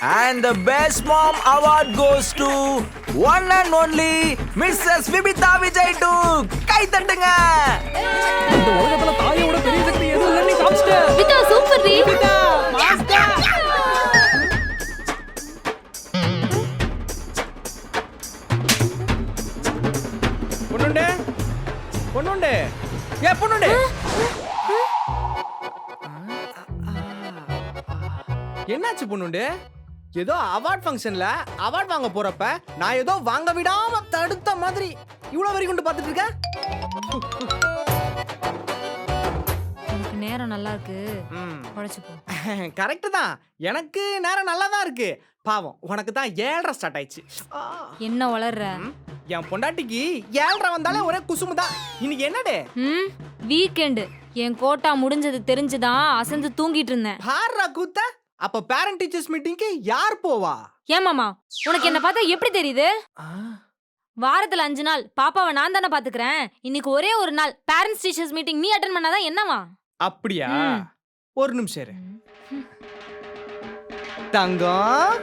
And the best mom award goes to one and only Mrs. Vibita Vijay to கை தட்டுங்க இந்த உலகத்துல தாயோட பெரிய சக்தி எதுவும் இல்ல நீ காமிச்சிட்ட. விதா சூப்பர் டி. விதா, மாஸ்டர். பொண்ணுண்டே? பொண்ணுண்டே? ஏ பொண்ணுண்டே? என்னாச்சு பொண்ணுண்டு? ஏதோ அவார்ட் ஃபங்க்ஷன்ல அவார்ட் வாங்க போறப்ப நான் ஏதோ வாங்க விடாம தடுத்த மாதிரி. இவ்வளவு வரி கொண்டு பார்த்துட்டு இருக்க? உனக்கு நேரம் நல்லா இருக்கு. ம். உழைச்சு போ. கரெக்ட் தான். எனக்கு நேரம் நல்லா தான் இருக்கு. பாவம் உனக்கு தான் ஏழரை ஸ்டார்ட் ஆயிடுச்சு. என்ன வளர்ற? என் பொண்டாட்டிக்கு ஏழரை வந்தாலே ஒரே குசுமு தான். இன்னைக்கு என்னடே? ம். வீக்கெண்டு என் கோட்டா முடிஞ்சது தெரிஞ்சுதான் அசந்து தூங்கிட்டு இருந்தேன். ஹாரா கூத்த. அப்ப பேரண்ட் டீச்சர்ஸ் மீட்டிங்க்கு யார் போவா? ஏமாமா உனக்கு என்ன பார்த்தா எப்படி தெரியுது? வாரத்துல அஞ்சு நாள். பாப்பாவை நான் தானே பாத்துக்கிறேன் இன்னைக்கு ஒரே ஒரு நாள். பேரண்ட்ஸ் டீச்சர்ஸ் மீட்டிங் நீ அட்டன் பண்ணாதான் என்னவா அப்படியா. ஒரு நிமிஷம் இரு. தங்கம்.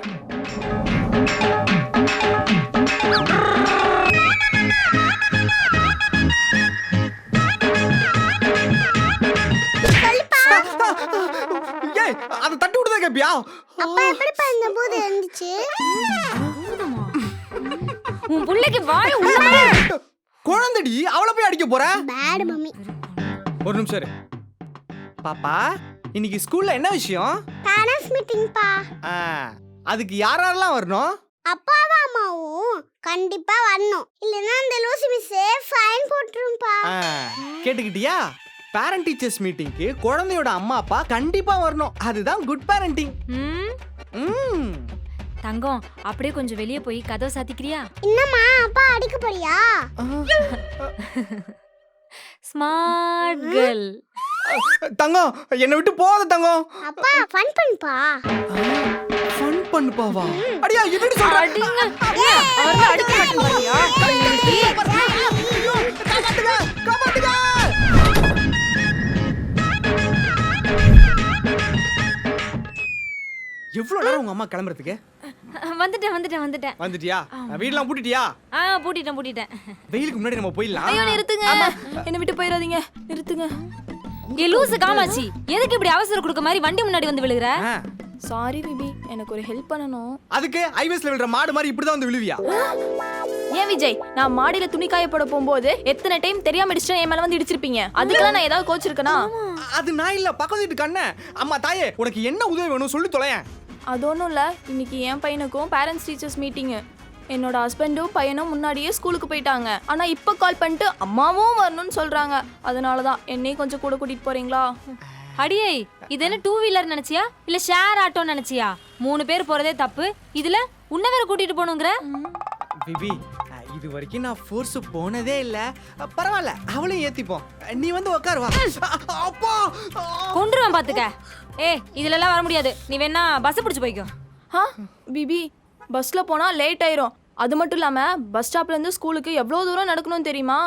அதை தட்டி விடுதா கேப்பியா? அப்பா எப்படிப்பா இந்த இருந்துச்சு? உன் புள்ளைக்கு வாய் உள்ள குழந்தடி அவளை போய் அடிக்க போற? பேட் மம்மி ஒரு நிமிஷம் இரு. பாப்பா இன்னைக்கு ஸ்கூல்ல என்ன விஷயம்? பேரண்ட்ஸ் மீட்டிங் பா. ஆ, அதுக்கு யார் யாரெல்லாம் வரணும்? அப்பாவும் அம்மாவும் கண்டிப்பா வரணும். இல்லைன்னா அந்த லூசி மிஸ் ஃபைன் போட்டுரும்பா. ஆ, கேட்டுக்கிட்டியா? பேரண்ட் டீச்சர்ஸ் மீட்டிங்க்கு குழந்தையோட அம்மா அப்பா கண்டிப்பா வரணும் அதுதான் குட் பேரண்டிங் ம் ம் தங்கம் அப்படியே கொஞ்சம் வெளியே போய் கதவை சாத்திக்கிறியா என்னம்மா அப்பா அடிக்க போறியா ஸ்மார்ட் கேர்ள் தங்கம் என்னை விட்டு போகாத தங்கம் அப்பா ஃபன் பண்ணுப்பா ஃபன் பண்ணுப்பாவா அடியா என்னடி சொல்ற அடிங்க அவர்தான் அடிக்க? ஐயோ, காப்பாத்துங்க காப்பாத்துங்க எவ்வளவு நேரம் உங்க அம்மா கிளம்புறதுக்கு? வந்துட்டேன் வந்துட்டேன் வந்துட்டேன். வந்துட்டியா? வீடெல்லாம் பூட்டிட்டியா? ஆ பூட்டிட்டேன் பூட்டிட்டேன். வெயிலுக்கு முன்னாடி நம்ம போயிடலாம். ஐயோ நிறுத்துங்க. என்னை விட்டு போயிடாதீங்க. நிறுத்துங்க. ஏ லூசு காமாச்சி எதுக்கு இப்படி அவசர கொடுக்க மாதிரி வண்டி முன்னாடி வந்து விழுகுற? சாரி பிபி எனக்கு ஒரு ஹெல்ப் பண்ணணும். அதுக்கு ஹைவேஸ்ல விழுற மாடு மாதிரி இப்படிதான் வந்து விழுவியா? ஏன் விஜய் நான் மாடியில துணி காய போட போகும்போது எத்தனை டைம் தெரியாம இடிச்சிட்டா என் மேல வந்து இடிச்சிருப்பீங்க? அதுக்கெல்லாம் நான் ஏதாவது கோச்சிருக்கனா? அது நான் இல்ல பக்கத்து வீட்டு கண்ண. அம்மா தாயே உனக்கு என்ன உதவி வேணும் சொல்லி தொலையேன். அது ஒன்றும் இல்லை இன்னைக்கு என் பையனுக்கும் பேரண்ட்ஸ் டீச்சர்ஸ் மீட்டிங்கு என்னோட ஹஸ்பண்டும் பையனும் முன்னாடியே ஸ்கூலுக்கு போயிட்டாங்க. ஆனா இப்போ கால் பண்ணிட்டு அம்மாவும் வரணும்னு சொல்றாங்க. அதனால தான் என்னையும் கொஞ்சம் கூட கூட்டிட்டு போறீங்களா? அடியே இது என்ன டூ வீலர் நினைச்சியா? இல்ல ஷேர் ஆட்டோ நினைச்சியா? மூணு பேர் போறதே தப்பு. இதுல உன்ன வேற கூட்டிட்டு போகணுங்கிற? பிபி இது வரைக்கும் நான் ஃபோர்ஸ் போனதே இல்ல. பரவாயில்ல அவளையும் ஏத்திப்போம். நீ வந்து உட்காரு வா. அப்பா. கொண்டுருவேன் பாத்துக்க. ஏ இதுல எல்லாம் வர முடியாது. நீ வேணா பஸ் பிடிச்சு போய்க்கோ. ஆ பிபி பஸ்ல போனா லேட் ஆயிரும். அது மட்டும் இல்லாம பஸ் ஸ்டாப்ல இருந்து ஸ்கூலுக்கு எவ்வளவு தூரம் நடக்கணும் தெரியுமா?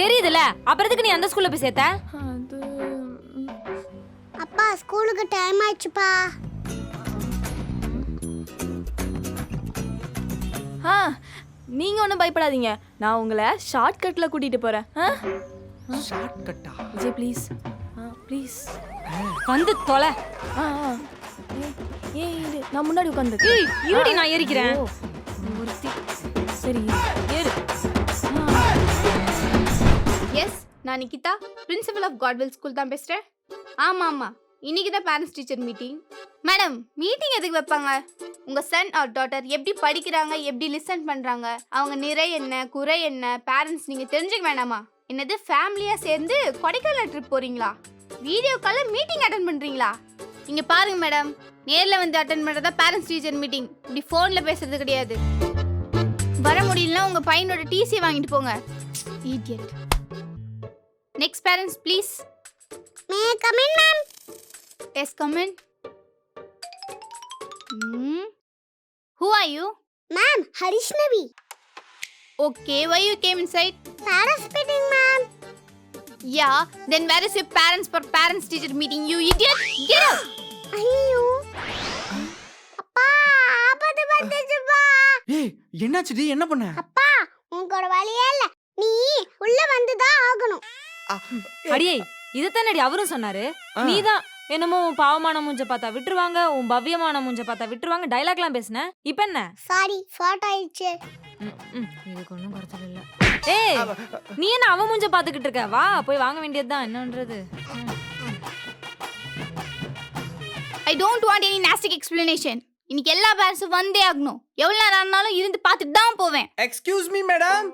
தெரியுதுல அப்புறத்துக்கு நீ அந்த ஸ்கூல்ல போய் சேர்த்த? அப்பா ஸ்கூலுக்கு டைம் ஆயிடுச்சுப்பா. ஆ நீங்க ஒன்றும் பயப்படாதீங்க. நான் உங்களை ஷார்ட் கட்ல கூட்டிட்டு போறேன். ஆ? ஷார்ட் கட்டா விஜய் ப்ளீஸ் ஆ ப்ளீஸ் வந்து தொலை. ஆ ஆ. ஏய், ஏய் இரு நான் முன்னாடி உட்காந்து ஏய், இருடி நான் ஏறிக்கிறேன். ஒருத்தி. சரி ஏறு. எஸ் நான் Nikitha principal of Godwell school தான் பேசுகிறேன் ஆமாம் ஆமாம் இன்னைக்கு தான் parents teacher meeting madam meeting எதுக்கு வைப்பாங்க? உங்கள் சன் ஆர் டாட்டர் எப்படி படிக்கிறாங்க எப்படி லிசன் பண்ணுறாங்க அவங்க நிறை என்ன குறை என்ன பேரண்ட்ஸ் நீங்கள் தெரிஞ்சுக்க வேணாமா? என்னது ஃபேமிலியாக சேர்ந்து கொடைக்கானல் ட்ரிப் போகிறீங்களா வீடியோ காலில் மீட்டிங் அட்டன் பண்ணுறீங்களா இங்கே பாருங்க மேடம் நேரில் வந்து அட்டன் பண்ணுறதா பேரண்ட்ஸ் டீச்சர் மீட்டிங் இப்படி ஃபோனில் பேசுறது கிடையாது. வர முடியலன்னா உங்கள் பையனோட டிசி வாங்கிட்டு போங்க. Next Next please please. May come in ma'am In. Hmm. Who are you? Ma'am Harishnavi Okay, why you came inside? Parents meeting ma'am Yeah, then where is your parents for parents teacher meeting? You idiot! Get out! ஐயோ அப்பா என்னாச்சுடி என்ன பண்ண அப்பா உனக்கு வழியே இல்ல நீ உள்ள வந்துதான் ஆகணும் ஆ, அடியே இதத்தானடி அவரும் சொன்னாரு. நீதான் என்னமோ உன் பாவமான மூஞ்ச பார்த்தா விட்டுருவாங்க உன் பவ்யமான மூஞ்ச பார்த்தா விட்டுருவாங்க. டைலாக்லாம் பேசுன? இப்ப என்ன? சாரி ஷார்ட் ஆயிடுச்சு. இதுக்கு ஒன்றும் குறைச்சல் இல்ல. ஏய் நீ என்ன அவன் மூஞ்ச பாத்துக்கிட்டு இருக்க? வா போய் வாங்க வேண்டியதுதான் என்னன்றது. I don't want any nasty explanation இன்னைக்கு எல்லா பேரண்ட்ஸும் வந்தே ஆகணும். எவ்வளோ நேரம் ஆனாலும் இருந்து பார்த்துட்டு தான் போவேன். Excuse me. மேடம்.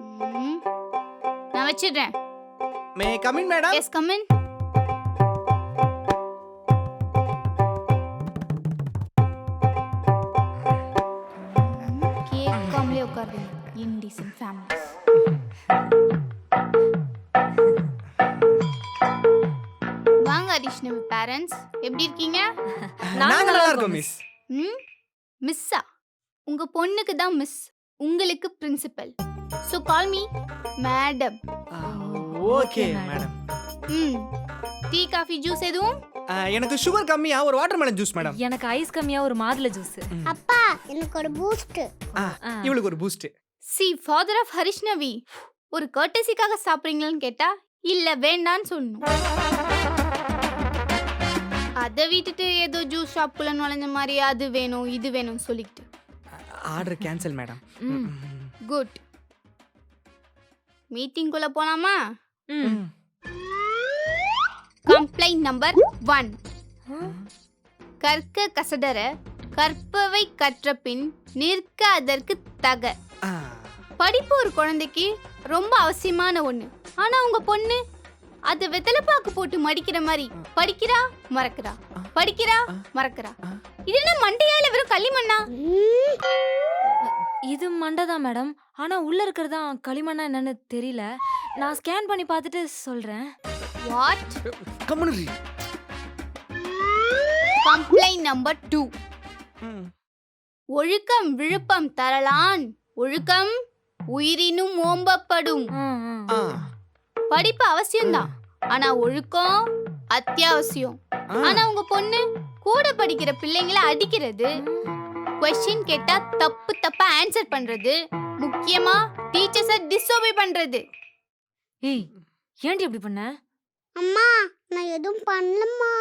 நான் வச்சிடுறேன். May come in madam yes come in indecent families வாங்க அடிஷ்னல் பேரண்ட்ஸ் எப்படி இருக்கீங்க? நாங்க நல்லா இருக்கோம் மிஸ் ம்? மிஸ்ஸா உங்க பொண்ணுக்கு தான் மிஸ் உங்களுக்கு principal so call me madam okay. Madam ம். டீ காஃபி ஜூஸ் எதுவும்? எனக்கு சுகர் கம்மியா ஒரு வாட்டர் மெலன் ஜூஸ் மேடம் எனக்கு ஐஸ் கம்மியா ஒரு மாதுளை ஜூஸ் அப்பா எனக்கு ஒரு பூஸ்ட் இவளுக்கு ஒரு Boost see father of Harishnavi ஒரு கர்டசிக்காக சாப்பிட்றீங்களான்னு கேட்டா இல்ல வேண்டான்னு சொல்லணும். அதை விட்டுட்டு ஏதோ ஜூஸ் ஷாப்புக்குள்ள நுழைஞ்ச மாதிரி அது வேணும் இது வேணும்னு சொல்லிக்கிட்டு. ஆர்டர் கேன்சல் மேடம் ம். குட் மீட்டிங்குள்ள போலாமா. கம்ப்ளைண்ட் நம்பர் ஒன் கற்க கசடர கற்பவை கற்ற பின் நிற்க அதற்கு தக. படிப்பு ஒரு குழந்தைக்கு ரொம்ப அவசியமான ஒண்ணு. ஆனா உங்க பொண்ணு அது வெத்தலைப்பாக்கு போட்டு மடிக்கிற மாதிரி படிக்கிறா மறக்கிறா. படிக்கிறா மறக்கிறா. இது என்ன மண்டையால வெறும் களிமண்ணா? இது மண்டை மேடம். ஆனா உள்ள இருக்கிறதா களிமண்ணா என்னன்னு தெரியல. நான் ஸ்கேன் பண்ணி பார்த்துட்டு சொல்றேன். வாட் கம்முனு கம்ப்ளைண்ட் நம்பர் டூ ஒழுக்கம் விழுப்பம் தரலான். ஒழுக்கம் உயிரினும் ஓம்பப்படும். படிப்பு அவசியம்தான். ஆனா ஒழுக்கம் அத்தியாவசியம். ஆனா உங்க பொண்ணு கூட படிக்கிற பிள்ளைங்கள அடிக்கிறது. கொஸ்டின் கேட்டா தப்பு தப்பா ஆன்சர் பண்றது. முக்கியமா டீச்சர்ஸ டிஸ்ஓபே பண்றது. ஏய் ஏன்டி இப்படி பண்ண? அம்மா நான் எதுவும் பண்ணலம்மா.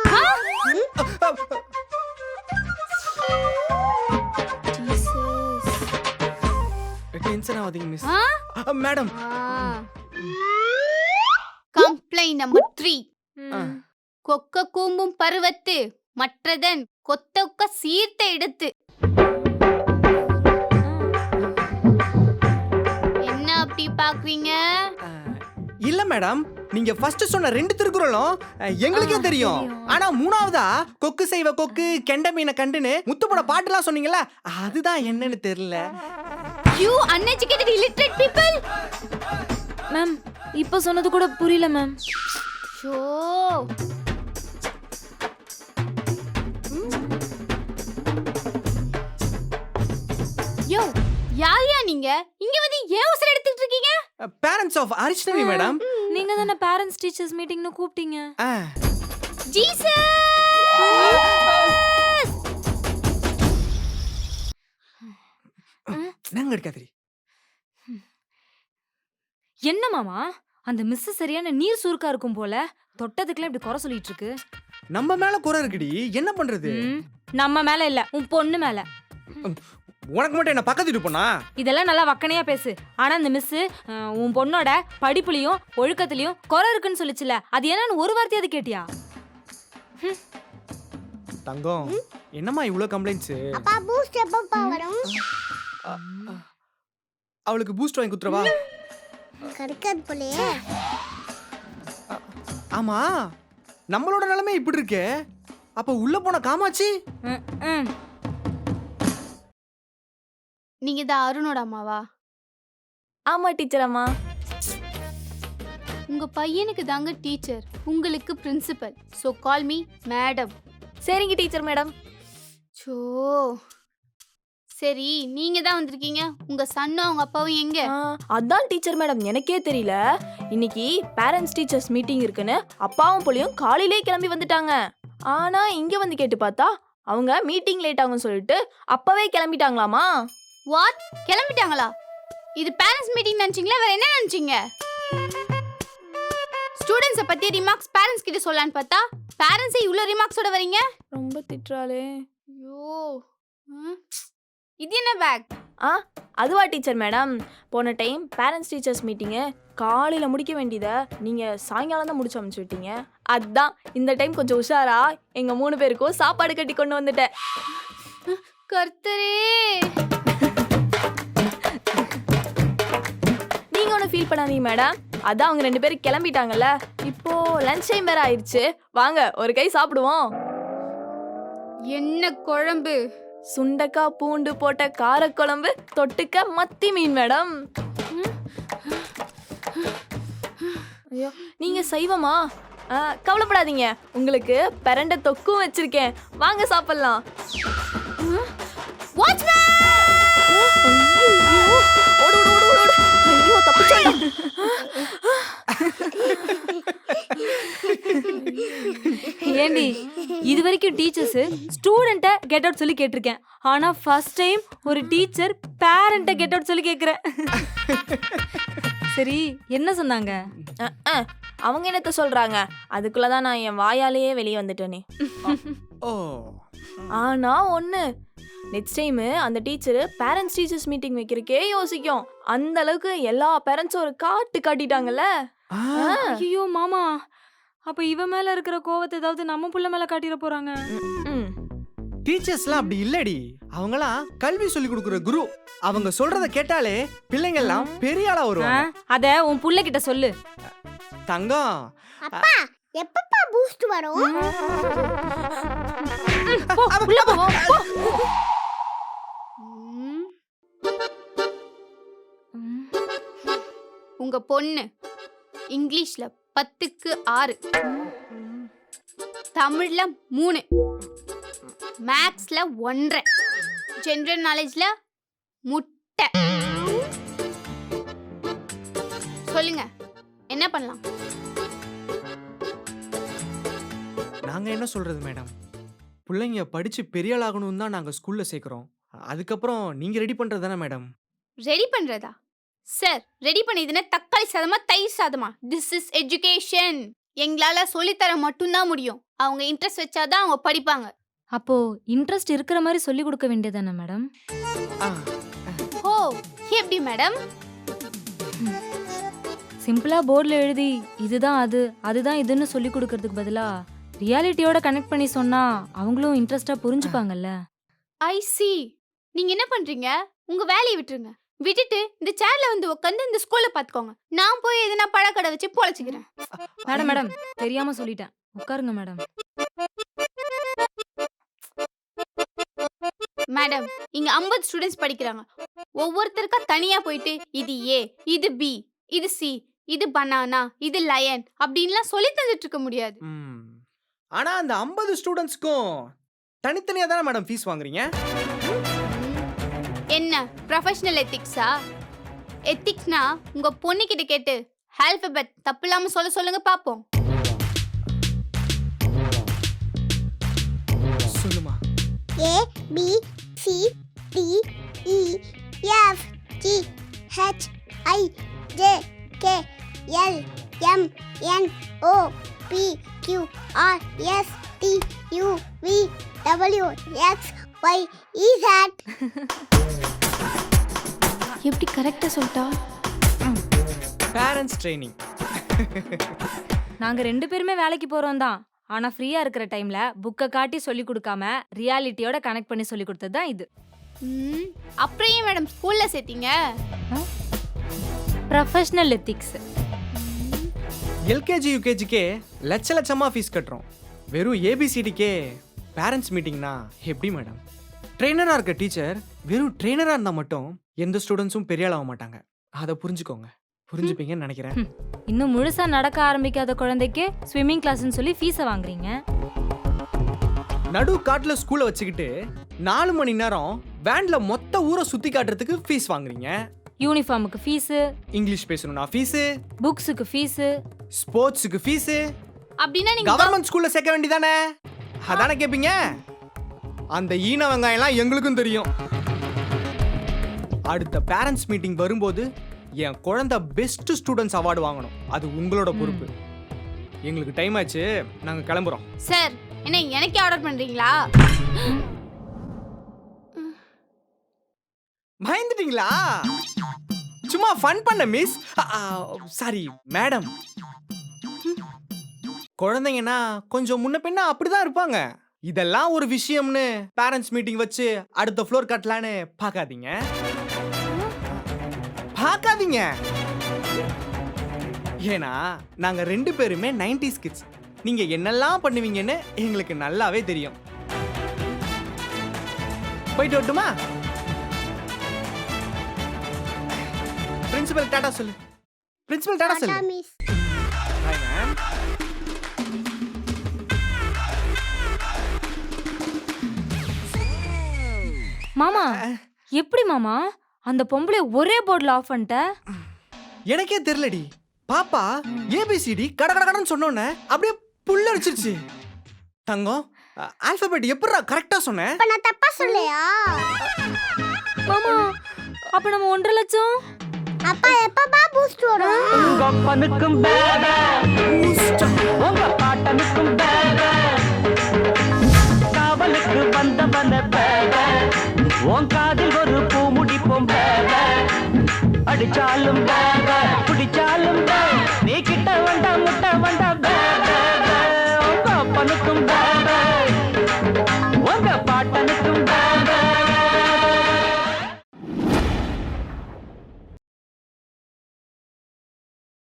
டென்ஷன் ஆகாதீங்க மிஸ் ஆ? மேடம் கம்ப்ளைண்ட் நம்பர் த்ரீ ம். கொக்க கூம்பும் பருவத்து மற்றதன் கொத்தொக்க சீர்த்த எடுத்து. என்ன அப்படி பாக்குறீங்க இல்ல மேடம் நீங்க ஃபர்ஸ்ட் சொன்ன ரெண்டு திருக்குறளும் எங்களுக்கே தெரியும். ஆனா மூணாவதா கொக்கு செய்வ கொக்கு கெண்ட மீனை கண்டுன்னு முத்துப்பட பாட்டுலாம் சொன்னீங்கல்ல அதுதான் என்னன்னு தெரியல. You uneducated illiterate people. Ma'am இப்போ சொன்னது கூட புரியல மேம் ஷோ. யோ யார் யா நீங்க? இங்க வந்து ஏன் உசர எடுத்துட்டு இருக்கீங்க? பேரண்ட்ஸ் ஆஃப் அரிஷ்ணவி மேடம் நீங்க தானே பேரண்ட்ஸ் டீச்சர்ஸ் மீட்டிங்னு கூப்பிட்டீங்க? ஜீசஸ்! நாங்க எடுக்காதீ என்ன மாமா? அந்த மிஸ் சரியான நீர் சுருக்கா இருக்கும் போல. தொட்டதுக்குலாம் இப்படி குறை சொல்லிட்டு இருக்கு. நம்ம மேல குறை இருக்குடி. என்ன பண்றது? நம்ம மேல இல்ல. உன் பொண்ணு மேல. உனக்கு மட்டும் என்ன பக்கத்து வீட்டு பொண்ணா? இதெல்லாம் நல்லா வக்கனையா பேசு. ஆனா இந்த மிஸ் உன் பொண்ணோட படிப்புலயும் ஒழுக்கத்துலயும் குறை இருக்குன்னு சொல்லுச்சுல. அது என்னன்னு ஒரு வார்த்தையாவது கேட்டியா? தங்கம் என்னம்மா இவ்வளவு கம்ப்ளைண்ட்ஸ் அப்பா பூஸ்ட் எப்பப்பா வரும்? அவளுக்கு பூஸ்ட் வாங்கி குத்துறவா கிடைக்காது போலயே ஆமா நம்மளோட நிலைமை இப்படி இருக்கே. அப்ப உள்ள போன காமாட்சி? ம், ம். நீங்க தான் அருணோட அம்மாவா? ஆமா டீச்சர் அம்மா. உங்க பையனுக்கு தாங்க டீச்சர் உங்களுக்கு principal so call me madam சரிங்க டீச்சர் மேடம் சோ சரி நீங்க தான் வந்திருக்கீங்க. உங்க சன்னும் அவங்க அப்பாவும் எங்க? அதான் டீச்சர் மேடம் எனக்கே தெரியல. இன்னைக்கு பேரண்ட்ஸ் டீச்சர்ஸ் மீட்டிங் இருக்குன்னு அப்பாவும் புள்ளியும் காலையிலே கிளம்பி வந்துட்டாங்க. ஆனா இங்க வந்து கேட்டு பார்த்தா அவங்க மீட்டிங் லேட் ஆகும்னு சொல்லிட்டு அப்பவே கிளம்பிட்டாங்களாமா? வாட் கிளம்பிட்டாங்களா? இது பேரண்ட்ஸ் மீட்டிங் நினைச்சீங்களா? வேற என்ன நினைச்சீங்க? ஸ்டூடெண்ட்ஸை பத்தி ரிமார்க்ஸ் பேரண்ட்ஸ் கிட்ட சொல்லலான்னு பார்த்தா பேரண்ட்ஸே இவ்வளோ ரிமார்க்ஸோட வரீங்க ரொம்ப திட்டுறாளே. ஐயோ. இது என்ன பேக் ஆ அதுவா டீச்சர் மேடம் போன டைம் பேரண்ட்ஸ் டீச்சர்ஸ் மீட்டிங்கு காலையில் முடிக்க வேண்டியதை நீங்கள் சாயங்காலம் தான் முடிச்சு அமுச்சு விட்டீங்க. அதான் இந்த டைம் கொஞ்சம் உஷாரா எங்கள் மூணு பேருக்கும் சாப்பாடு கட்டி கொண்டு வந்துட்டேன். கர்த்தரே! ஃபீல் பண்ணாதீங்க மேடம் அதான் அவங்க ரெண்டு பேரும் கிளம்பிட்டாங்கல்ல. இப்போ லஞ்ச் டைம் வேற ஆயிடுச்சு வாங்க ஒரு கை சாப்பிடுவோம். என்ன குழம்பு? சுண்டக்காய் பூண்டு போட்ட காரக்குழம்பு தொட்டுக்க மத்தி மீன் மேடம் ஐயோ நீங்க சைவமா? கவலைப்படாதீங்க. உங்களுக்கு பிரண்ட தொக்கும் வச்சிருக்கேன். வாங்க சாப்பிடலாம். வாட்ச்மேன் இது வரைக்கும் டீச்சர்ஸ் ஸ்டூடெண்ட்டை கெட் அவுட் சொல்லி கேட்டிருக்கேன். ஆனா ஃபர்ஸ்ட் டைம் ஒரு டீச்சர் பேரண்ட்டை கெட் அவுட் சொல்லி கேக்குறேன் சரி என்ன சொன்னாங்க? அவங்க என்னத்த சொல்றாங்க? அதுக்குள்ளதான் நான் என் வாயாலேயே வெளியே வந்துட்டேனே. ஓ. ஆனா ஒண்ணு நெக்ஸ்ட் டைம் அந்த டீச்சர் பேரண்ட்ஸ் டீச்சர்ஸ் மீட்டிங் வைக்கிறக்கே யோசிக்கும். அந்த அளவுக்கு எல்லா பேரண்ட்ஸும் ஒரு காட்டு காட்டிட்டாங்கல்ல? ஆ, ஐயோ மாமா. அப்ப இவ மேல இருக்கிற கோவத்தை ஏதாவது நம்ம புள்ள மேல காட்டிட போறாங்க? ம். டீச்சர்ஸ்லாம் அப்படி இல்லடி. அவங்கலாம் கல்வி சொல்லி கொடுக்குற குரு. அவங்க சொல்றத கேட்டாலே பிள்ளைங்க எல்லாம் பெரிய ஆளா ஆ, வருவாங்க அத உன் புள்ள கிட்ட சொல்லு. தங்கம். அப்பா எப்பப்பா பூஸ்ட் வரும்? போ, உள்ள போ, போ. ம், ம். உங்க பொண்ணு இங்கிலீஷ்ல பத்துக்கு ஆறு. தமிழ்ல மூணு. மேக்ஸ்ல ஒன்றரை. ஜென்ரல் நாலேஜ்ல முட்டை. சொல்லுங்க என்ன பண்ணலாம்? நாங்க என்ன சொல்றது மேடம் பிள்ளைங்க படிச்சு பெரிய ஆகணும்னு தான் நாங்க ஸ்கூல்ல சேர்க்கிறோம். அதுக்கப்புறம் நீங்க ரெடி பண்றது தானே மேடம் ரெடி பண்றதா? சார் ரெடி பண்ணிதுன்னா தக்காளி சாதமா தயிர் சாதமா? திஸ் இஸ் எஜுகேஷன் எங்களால சொல்லித்தர மட்டும்தான் முடியும். அவங்க இன்ட்ரெஸ்ட் வச்சாதான் அவங்க படிப்பாங்க. அப்போ இன்ட்ரெஸ்ட் இருக்கிற மாதிரி சொல்லி கொடுக்க வேண்டியதானே மேடம் ஆ, ஓ எப்படி மேடம் சிம்பிளா போர்டில் எழுதி இதுதான் அது அதுதான் இதுன்னு சொல்லி கொடுக்கறதுக்கு பதிலா ரியாலிட்டியோட கனெக்ட் பண்ணி சொன்னா அவங்களும் இன்ட்ரெஸ்டா புரிஞ்சுப்பாங்கல்ல? ஐ சி நீங்க என்ன பண்றீங்க? உங்க வேலையை விட்டுருங்க. விட்டுட்டு இந்த சேர்ல வந்து உட்காந்து இந்த ஸ்கூல்ல பாத்துக்கோங்க. நான் போய் எதுனா பழக்கடை வச்சு பொழைச்சிக்கிறேன். மேடம் மேடம் தெரியாம சொல்லிட்டேன். உட்காருங்க மேடம் மேடம் இங்க 50 ஸ்டூடெண்ட்ஸ் படிக்கிறாங்க. ஒவ்வொருத்தருக்கா தனியா போயிட்டு இது ஏ இது பி இது சி இது பனானா இது லயன் அப்படின்லாம் சொல்லி தந்துட்டு இருக்க முடியாது. ம். ஆனா அந்த ஐம்பது ஸ்டூடெண்ட்ஸ்க்கும் தனித்தனியா தானே மேடம் ஃபீஸ் வாங்குறீங்க? என்ன? ப்ரொஃபஷனல் எத்திக்ஸா எத்திக்ஸ்னா உங்க பொண்ணுகிட்ட கேட்டு ஆல்பபெட் தப்பு இல்லாம சொல்ல சொல்லுங்க பாப்போம். சொல்லுமா. A B C D E F G H I J K L M N O P Q R S T U V W X Z எப்படி கரெக்டா சொல்லிட்டா? பேரண்ட்ஸ் ட்ரைனிங் நாங்க ரெண்டு பேருமே வேலைக்கு போறோம் தான். ஆனா ஃப்ரீயா இருக்கிற டைம்ல புக்கை காட்டி சொல்லி கொடுக்காம ரியாலிட்டியோட கனெக்ட் பண்ணி சொல்லி கொடுத்தது தான் இது. ம், அப்புறம் ஏன் மேடம் ஸ்கூல்ல சேர்த்தீங்க? ப்ரொஃபஷனல் எத்திக்ஸ் எல்கேஜி யூகேஜிக்கே லட்ச லட்சமா ஃபீஸ் கட்டுறோம். வெறும் ஏபிசிடிக்கே பேரண்ட்ஸ் மீட்டிங்னா எப்படி மேடம் ட்ரெயினராக இருக்க டீச்சர் வெறும் ட்ரெயினராக இருந்தால் மட்டும் எந்த ஸ்டூடெண்ட்ஸும் பெரிய ஆள் ஆக மாட்டாங்க. அதை புரிஞ்சுக்கோங்க. புரிஞ்சுப்பீங்கன்னு நினைக்கிறேன். இன்னும் முழுசா நடக்க ஆரம்பிக்காத குழந்தைக்கு ஸ்விம்மிங் கிளாஸ்னு சொல்லி ஃபீஸை வாங்குறீங்க? நடு காட்டில் ஸ்கூலை வச்சுக்கிட்டு நாலு மணி நேரம் வேன்ல மொத்த ஊரை சுற்றி காட்டுறதுக்கு ஃபீஸ் வாங்குறீங்க. யூனிஃபார்முக்கு ஃபீஸு இங்கிலீஷ் பேசணும்னா ஃபீஸு புக்ஸுக்கு ஃபீஸு ஸ்போர்ட்ஸுக்கு ஃபீஸு அப்படின்னா நீங்க கவர்மெண்ட் ஸ்கூல்ல சேர்க்க வேண்டியதானே? அதானே கேட்பீங்க அந்த ஈன வெங்காயம்லாம் எங்களுக்கும் தெரியும். அடுத்த பேரண்ட்ஸ் மீட்டிங் வரும்போது என் குழந்தை பெஸ்ட் ஸ்டூடெண்ட்ஸ் அவார்டு வாங்கணும். அது உங்களோட பொறுப்பு. எங்களுக்கு டைம் ஆச்சு. நாங்கள் கிளம்புறோம். சார் என்ன எனக்கே ஆர்டர் பண்றீங்களா? பயந்துட்டீங்களா? சும்மா ஃபன் பண்ண மிஸ் சாரி மேடம் குழந்தைங்கன்னா கொஞ்சம் முன்ன பின்ன அப்படிதான் இருப்பாங்க. இதெல்லாம் ஒரு விஷயம்னு பேரண்ட்ஸ் மீட்டிங் வச்சு அடுத்த ஃப்ளோர் கட்டலான்னு பார்க்காதீங்க. பார்க்காதீங்க. ஏன்னா நாங்க ரெண்டு பேருமே 90s கிட்ஸ் நீங்க என்னெல்லாம் பண்ணுவீங்கன்னு எங்களுக்கு நல்லாவே தெரியும். போயிட்டு வரட்டுமா? பிரின்சிபல் டாடா சொல்லு. பிரின்சிபல் டாடா டாடா சொல்லு. மேம் எப்படி மாமா? அந்த பொம்பளை ஒரே போர்டில் ஆஃப் பண்ணிட்ட? எனக்கே தெரியலடி. பாப்பா ஏபிசிடி கட கட கடன்னு சொன்னோன்னே அப்படியே புல்லரிச்சிருச்சு தங்கம் ஆல்பபெட் எப்படிடா கரெக்டா சொன்னேன் இப்ப நான் தப்பா சொல்லையா? மாமா அப்ப நம்ம ஒன்றரை லட்சம்? அப்பா எப்பப்பா பூஸ்ட் வரும்? உங்க அப்பனுக்கும் பேப உங்க பாட்டனுக்கும் பேப பிடிச்சாலும் முடிப்போம் பிடிச்சாலும்